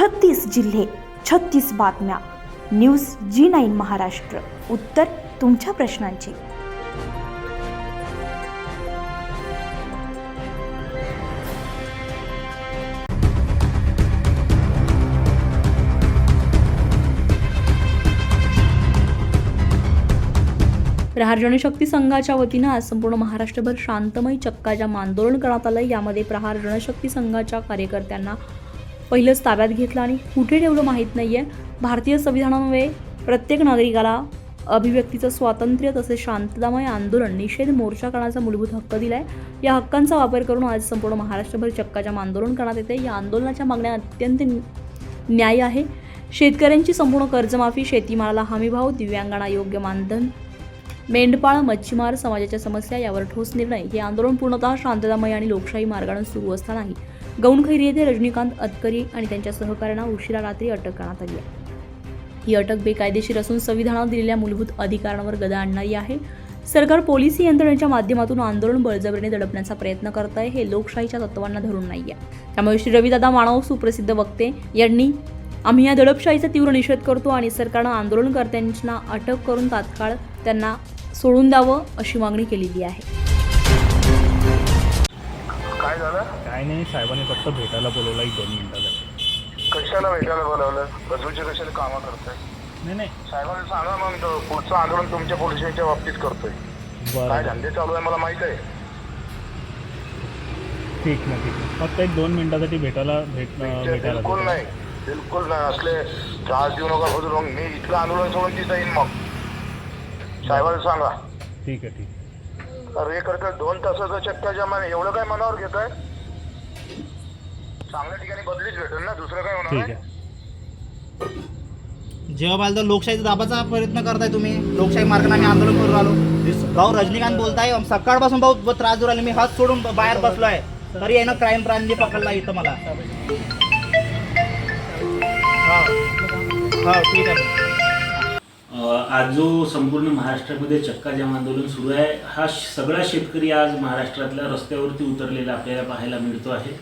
छत्तीस जिल्हे छत्तीस बातम्या. News G nine Maharashtra. उत्तर तुमच्या प्रश्नांची. प्रहार जनशक्ती संघाच्या वतीनं आज संपूर्ण महाराष्ट्रभर शांतमय चक्काजाम आंदोलन करण्यात आलं यामध्ये प्रहार जनशक्ती संघाच्या कार्यकर्त्यांना पहिलंच ताब्यात घेतलं आणि कुठे ठेवलं माहीत नाही आहे भारतीय संविधानामुळे प्रत्येक नागरिकाला अभिव्यक्तीचं स्वातंत्र्य तसेच शांततामय आंदोलन निषेध मोर्चा करण्याचा मूलभूत हक्क दिला आहे या हक्कांचा वापर करून आज संपूर्ण महाराष्ट्रभर चक्काजाम आंदोलन करण्यात येते. या आंदोलनाच्या मागण्या अत्यंत न्याय आहे. शेतकऱ्यांची संपूर्ण कर्जमाफी शेतीमालाला हमीभाव दिव्यांगांना योग्य मानधन मेंढपाळ मच्छीमार समाजाच्या समस्या यावर ठोस निर्णय. हे आंदोलन पूर्णतः शांततामय आणि लोकशाही मार्गाने सुरू असतानाही गौणखैरी येथे रजनीकांत अतकरी आणि त्यांच्या सहकाऱ्यांना उशिरा रात्री अटक करण्यात आली आहे. ही अटक बेकायदेशीर असून संविधानात दिलेल्या मूलभूत अधिकारांवर गदा आणणारी आहे. सरकार पोलिसी यंत्रणेच्या माध्यमातून आंदोलन बळजबरीने दडपण्याचा प्रयत्न करत आहे हे लोकशाहीच्या तत्वांना धरून नाही आहे त्यामुळे श्री रविदादा मानव सुप्रसिद्ध वक्ते यांनी आम्ही या दडपशाहीचा तीव्र निषेध करतो आणि सरकारनं आंदोलनकर्त्यांना अटक करून तात्काळ त्यांना सोडून द्यावं अशी मागणी केलेली आहे. काय झालं? काय नाही साहेबांनी फक्त भेटायला बोलवलं एक दोन मिनिटासाठी कशाला भेटायला बोलावलं? बाजूचे कशाला कामं करताय? नाही नाही. साहेबांना सांगा मग तो पुढचं आंदोलन तुमच्या पोलिसांच्या बाबतीत करतोय. काय बरं धंदे चालू आहे मला माहीत आहे. ठीक ना ठीक आहे फक्त एक दोन मिनिटासाठी भेटायला भेट भेटायला बिलकुल नाही. बिलकुल नाही. असले त्रास देऊ नका मग मी इथलं आंदोलन सोडून तिथं येईन मग. साहेबांना सांगा. ठीक आहे ठीक आहे. अरे करता दोन तासाचा चक्का जमा एवढं काय मनावर घेत आहे चांगल्या ठिकाणी बदलीच भेटेल ना दुसरं काय होणार ठीक? आहे. जेव्हा पाहिलं तर लोकशाहीचा दाबाचा प्रयत्न करताय तुम्ही. लोकशाही मार्गाने आम्ही आंदोलन करून आलो. भाऊ रजनीकांत बोलताय सकाळपासून भाऊ त्रास देऊ राहिले मी हात सोडून बाहेर बसलोय. तरी यानं क्राईम ब्रांचने पकडला इथं मला. हा हा ठीक आहे. आज जो संपूर्ण महाराष्ट्रामध्ये चक्का जाम आंदोलन सुरू आहे हा श- सगळा शेतकरी आज महाराष्ट्रातल्या रस्त्यावरती उतरलेला आपल्याला पाहायला मिळतो आहे.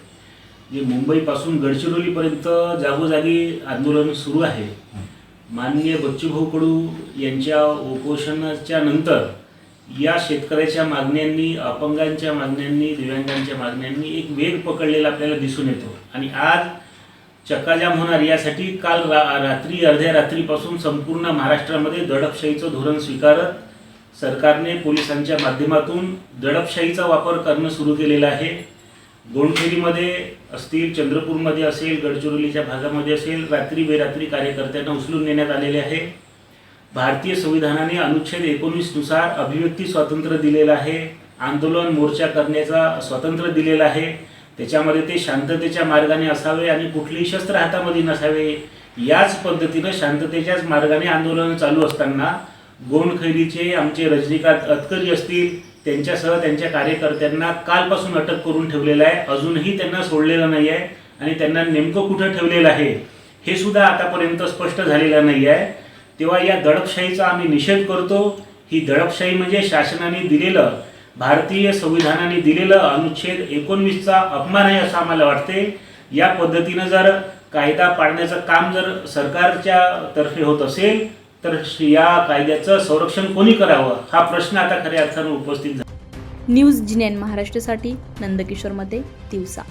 जे मुंबईपासून गडचिरोलीपर्यंत जागोजागी आंदोलन सुरू आहे. माननीय बच्चूभाऊ कडू यांच्या उपोषणाच्या नंतर या शेतकऱ्याच्या मागण्यांनी अपंगांच्या मागण्यांनी दिव्यांगांच्या मागण्यांनी एक वेग पकडलेला आपल्याला दिसून येतो. आणि आज चक्काजाम होणार. यासाठी काल रा रात्री अर्ध्या रात्रीपासून संपूर्ण महाराष्ट्रामध्ये दडपशाहीचं धोरण स्वीकारत सरकारने पोलिसांच्या माध्यमातून दडपशाहीचा वापर करणं सुरू केलेला आहे. गोंडखेरीमध्ये असतील चंद्रपूरमध्ये असेल गडचिरोलीच्या भागामध्ये असेल रात्री बेरात्री कार्यकर्त्यांना उचलून नेण्यात आलेले आहे. भारतीय संविधानाने अनुच्छेद एकोणीसनुसार अभिव्यक्ती स्वातंत्र्य दिलेलं आहे. आंदोलन मोर्चा करण्याचा स्वातंत्र्य दिलेलं आहे. त्याच्यामध्ये ते शांततेच्या मार्गाने असावे आणि कुठलेही शस्त्र हातामध्ये नसावे याच पद्धतीनं शांततेच्याच मार्गाने आंदोलन चालू असताना गोंडखैरीचे आमचे रजनीकांत अतकरी असतील त्यांच्यासह त्यांच्या कार्यकर्त्यांना कालपासून अटक करून ठेवलेलं आहे. अजूनही त्यांना सोडलेलं नाही आहे आणि त्यांना नेमकं कुठं ठेवलेलं आहे हे सुद्धा आतापर्यंत स्पष्ट झालेलं नाही आहे तेव्हा या दडपशाहीचा आम्ही निषेध करतो. ही दडपशाही म्हणजे शासनाने दिलेलं भारतीय संविधानाने दिलेलं अनुच्छेद एकोणवीसचा अपमान आहे असं आम्हाला वाटते या पद्धतीनं जर कायदा पाळण्याचं काम जर सरकारच्या तर्फे होत असेल तर या कायद्याचं संरक्षण कोणी करावं? हा प्रश्न आता खऱ्या अर्थानं उपस्थित झाला. न्यूज जिनेन महाराष्ट्रासाठी नंदकिशोरमध्ये दिवसा.